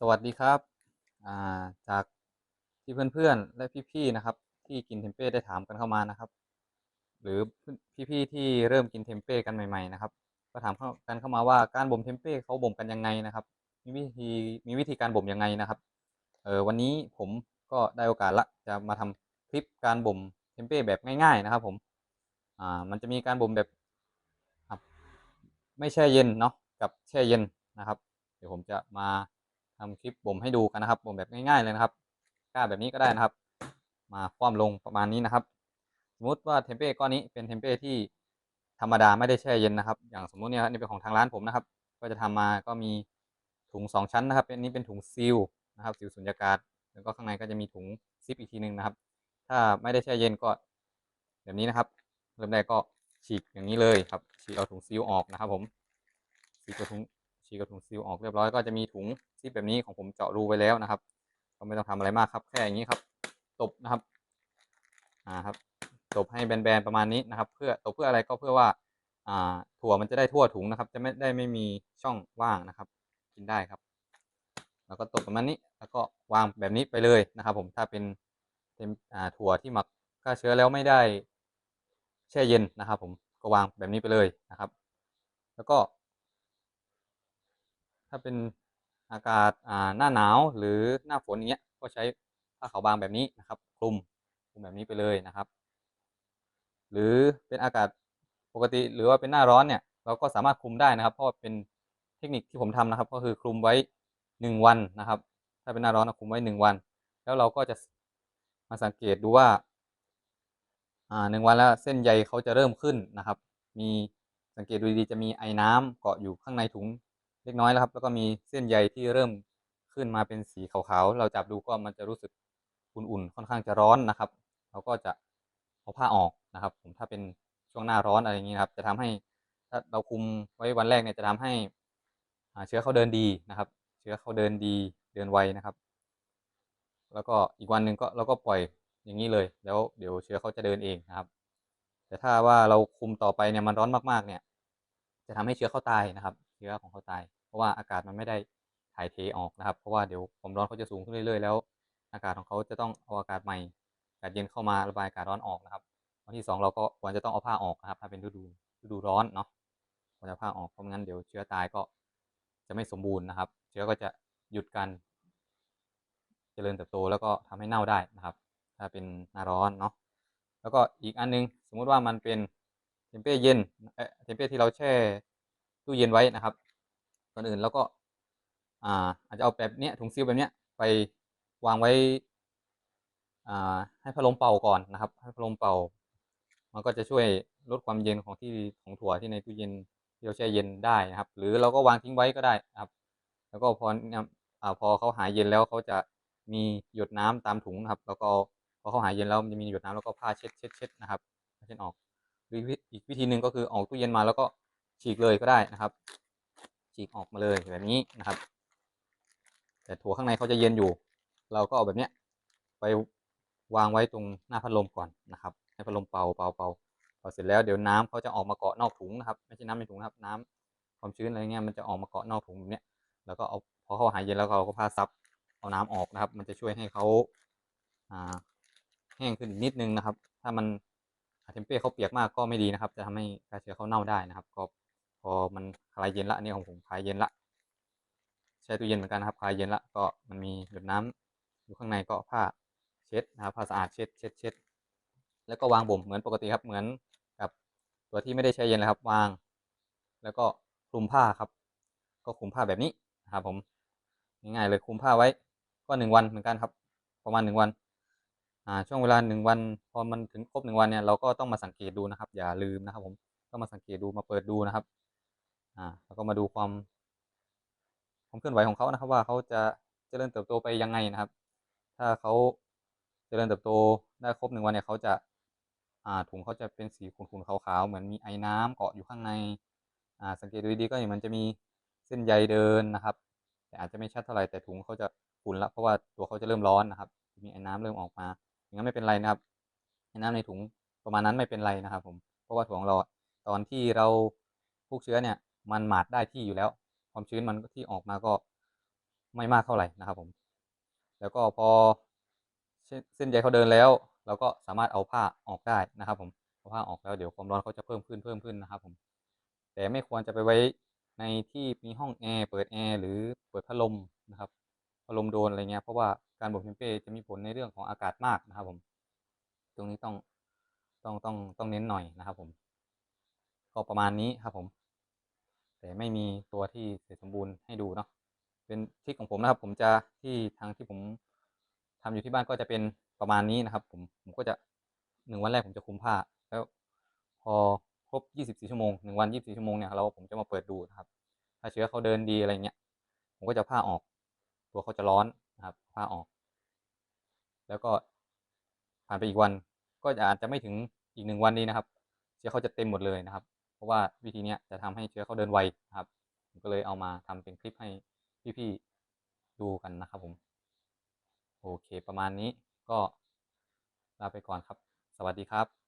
สวัสดีครับาจากที่เพื่อนๆ และพี่ๆนะครับ ที่กินเทมเป้ได้ถามกันเข้ามานะครับ หรือพี่ๆที่เริ่มกินเทมเป้กันใหม่ๆนะครับ ก็ถามกันเข้ามาว่าการบ่มเทมเป้เขาบ่มกันยังไงนะครับ มีวิธีมีวิธีการบ่มยังไงนะครับเออวันนี้ผมก็ได้โอกาสละจะมาทำคลิปการบ่มเทมเป้แบบง่ายๆนะครับ ผมอ่ามันจะมีการบ่มแบบครับไม่แช่เย็นเนาะกับแช่เย็นนะครับ เดี๋ยวผมจะมา ทำคลิปบ่มให้ดูกันนะครับบ่มแบบง่ายๆเลยนะครับกล้าแบบนี้ก็ได้นะครับ มาคว่ำลงประมาณนี้นะครับ สมมติว่าเทมเป้ก้อนนี้เป็นเทมเป้ที่ธรรมดาไม่ได้แช่เย็นนะครับ อย่างสมมุติเนี่ยนี่เป็นของทางร้านผมนะครับ ก็จะทำมาก็มีถุงสองชั้นนะครับอันนี้เป็นถุงซีลนะครับซีลสุญญากาศ แล้วก็ข้างในก็จะมีถุงซิปอีกทีหนึ่งนะครับ ถ้าไม่ได้แช่เย็นก็แบบนี้นะครับเริ่มแรกก็ฉีกอย่างนี้เลยครับฉีกเอาถุงซีลออกนะครับ ผมฉีกเอาถุง ฉีกเอาถุงซีลออกเรียบร้อยก็จะมีถุงซิปแบบนี้ของผมเจาะรูไว้แล้วนะครับ ก็ไม่ต้องทำอะไรมากครับ แค่อย่างนี้ครับ ตบนะครับอ่าครับตบให้แบนๆประมาณนี้นะครับ เพื่อตบเพื่ออะไรก็เพื่อว่าอ่าถั่วมันจะได้ทั่วถุงนะครับ จะไม่ได้ไม่มีช่องว่างนะครับ กินได้ครับ แล้วก็ตบประมาณนี้ แล้วก็วางแบบนี้ไปเลยนะครับ ผมถ้าเป็นเป็นอ่าถั่วที่หมักฆ่าเชื้อแล้วไม่ได้แช่เย็นนะครับ ผมก็วางแบบนี้ไปเลยนะครับ แล้วก็ ถ้าเป็นอากาศอ่าหน้าหนาวหรือหน้าฝนอย่างเงี้ยก็ใช้ผ้าขาวบางแบบนี้นะครับคลุมคลุมแบบนี้ไปเลยนะครับ หรือเป็นอากาศปกติหรือว่าเป็นหน้าร้อนเนี่ยเราก็สามารถคลุมได้นะครับ เพราะเป็นเทคนิคที่ผมทำนะครับ ก็คือคลุมไว้หนึ่งวันนะครับ ถ้าเป็นหน้าร้อนคลุมไว้หนึ่งวัน แล้วเราก็จะมาสังเกตดูว่าอ่าหนึ่งวันแล้วเส้นใยเขาจะเริ่มขึ้นนะครับ มีสังเกตดูดีจะมีไอ้น้ำเกาะอยู่ข้างในถุง เล็กน้อยแล้วครับ แล้วก็มีเส้นใยที่เริ่มขึ้นมาเป็นสีขาวๆ เราจับดูก็มันจะรู้สึกอุ่นๆ ค่อนข้างจะร้อนนะครับ เราก็จะเอาผ้าออกนะครับ ผมถ้าเป็นช่วงหน้าร้อนอะไรอย่างนี้ครับ จะทำให้ถ้าเราคุมไว้วันแรกเนี่ยจะทำให้เชื้อเขาเดินดีนะครับ เชื้อเขาเดินดีเดินไวนะครับ แล้วก็อีกวันหนึ่งก็เราก็ปล่อยอย่างนี้เลย แล้วเดี๋ยวเชื้อเขาจะเดินเองนะครับ แต่ถ้าว่าเราคุมต่อไปเนี่ยมันร้อนมากๆ เนี่ย จะทำให้เชื้อเขาตายนะครับ เชื้อของเขาตาย เพราะว่าอากาศมันไม่ได้ถ่ายเทออกนะครับ เพราะว่าเดี๋ยวความร้อนเขาจะสูงขึ้นเรื่อยๆ แล้ว อากาศของเขาจะต้องเอาอากาศใหม่อากาศเย็นเข้ามาระบายอากาศร้อนออกนะครับวันที่สองเราก็ควรจะต้องเอาผ้าออกนะครับ ถ้าเป็นฤดูฤดูร้อนเนาะควรจะผ้าออกเพราะงั้นเดี๋ยวเชื้อตายก็จะไม่สมบูรณ์นะครับ เชื้อก็จะหยุดการเจริญเติบโตแล้วก็ทำให้เน่าได้นะครับ ถ้าเป็นหน้าร้อนเนาะแล้วก็อีกอันนึงสมมุติว่ามันเป็นเทมเป้เย็นเออเทมเป้ที่เราแช่ตู้เย็นไว้นะครับ ก่อนอื่นแล้วก็ อ่า อาจจะเอาแบบเนี้ยถุงซิลแบบเนี้ยไปวางไว้ อ่า ให้พัดลมเป่าก่อนนะครับ ให้พัดลมเป่า มันก็จะช่วยลดความเย็นของที่ของถั่วที่ในตู้เย็นที่เราแช่เย็นได้นะครับ หรือเราก็วางทิ้งไว้ก็ได้นะครับ แล้วก็พออ่าพอเขาหายเย็นแล้วเขาจะมีหยดน้ำตามถุงนะครับ แล้วก็พอเขาหายเย็นแล้วมันจะมีหยดน้ำแล้วก็ผ้าเช็ดเช็ดเช็ดนะครับเช็ดออกหรืออีกวิธีหนึ่งก็คือออกตู้เย็นมาแล้วก็ฉีกเลยก็ได้นะครับ ฉีกออกมาเลยแบบนี้นะครับ แต่ถั่วข้างในเขาจะเย็นอยู่ เราก็เอาแบบเนี้ยไปวางไว้ตรงหน้าพัดลมก่อนนะครับ ให้พัดลมเป่าเป่าเป่าพอเสร็จแล้วเดี๋ยวน้ำเขาจะออกมาเกาะนอกถุงนะครับ ไม่ใช่น้ำในถุงนะครับ น้ำความชื้นอะไรเงี้ยมันจะออกมาเกาะนอกถุงแบบเนี้ยแล้วก็เอาพอเขาหายเย็นแล้วเราก็ผ้าซับเอาน้ำออกนะครับ มันจะช่วยให้เขาอ่าแห้งขึ้นนิดนึงนะครับ ถ้ามันเทมเป้เขาเปียกมากก็ไม่ดีนะครับ จะทำให้ฆ่าเชื้อเขาเน่าได้นะครับก็ อมันคลายเย็นละอันนี้ของผมคลายเย็นละแช่ตู้เย็นเหมือนกันนะครับคลายเย็นละก็มันมีหยดน้ำอยู่ข้างในก็ผ้าเช็ดนะครับผ้าสะอาดเช็ดเช็ดเช็ดแล้วก็วางบ่มเหมือนปกติครับเหมือนกับตัวที่ไม่ได้แช่เย็นเลยครับวาง แล้วก็คลุมผ้าครับ ก็คลุมผ้าแบบนี้นะครับผมง่ายๆเลยคลุมผ้าไว้ก็หนึ่งวันเหมือนกันครับ ประมาณหนึ่งวันอ่าช่วงเวลาหนึ่งวันพอมันถึงครบหนึ่งวันเนี่ยเราก็ต้องมาสังเกตดูนะครับ อย่าลืมนะครับ ผมต้องมาสังเกตดูมาเปิดดูนะครับ อ่าแล้วก็มาดูความความเคลื่อนไหวของเขานะครับ ว่าเขาจะเจริญเติบโตไปยังไงนะครับ ถ้าเขาเจริญเติบโตได้ครบหนึ่งวันเนี่ยเขาจะอ่าถุงเขาจะเป็นสีขุ่นๆขาวๆเหมือนมีไอ้น้ำเกาะอยู่ข้างในอ่าสังเกตดูดีๆก็เห็นมันจะมีเส้นใยเดินนะครับ แต่อาจจะไม่ชัดเท่าไหร่แต่ถุงเขาจะขุ่นละเพราะว่าตัวเขาจะเริ่มร้อนนะครับ มีไอ้น้ำเริ่มออกมา อย่างนั้นไม่เป็นไรนะครับไอ้น้ำในถุงประมาณนั้นไม่เป็นไรนะครับ ผมเพราะว่าถั่วของเราตอนที่เราพวกเชื้อเนี่ย มันหมาดได้ที่อยู่แล้ว ความชื้นมันที่ออกมาก็ไม่มากเท่าไหร่นะครับผม แล้วก็พอเส้นใยเขาเดินแล้ว เราก็สามารถเอาผ้าออกได้นะครับผมเอาผ้าออกแล้วเดี๋ยวความร้อนเขาจะเพิ่มขึ้นเพิ่มขึ้นนะครับผม แต่ไม่ควรจะไปไว้ในที่มีห้องแอร์เปิดแอร์หรือเปิดพัดลมนะครับพัดลมโดนอะไรเงี้ยเพราะว่าการบวกเทมเป้จะมีผลในเรื่องของอากาศมากนะครับผม ตรงนี้ต้องต้องต้องต้องเน้นหน่อยนะครับผม ก็ประมาณนี้ครับผม แต่ไม่มีตัวที่เสร็จสมบูรณ์ให้ดูเนาะเป็นทริคของผมนะครับ ผมจะที่ทางที่ผมทำอยู่ที่บ้านก็จะเป็นประมาณนี้นะครับ ผมผมก็จะหนึ่งวันแรกผมจะคุมผ้า แล้วพอครบ 24 ชั่วโมงหนึ่งวัน 24 ชั่วโมงเนี่ยเราผมจะมาเปิดดูนะครับ ถ้าเชื้อเขาเดินดีอะไรเงี้ยผมก็จะผ้าออก ตัวเขาจะร้อนนะครับผ้าออก แล้วก็ผ่านไปอีกวันก็อาจจะไม่ถึงอีกหนึ่งวันนี้นะครับ เชื้อเขาจะเต็มหมดเลยนะครับะว่าวิธีนี้จะทำให้เชื้อเขาเดินไวครับผมก็เลยเอามาทำเป็นคลิปให้พี่ๆดูกันนะครับผม โอเค ประมาณนี้ก็ลาไปก่อนครับ สวัสดีครับ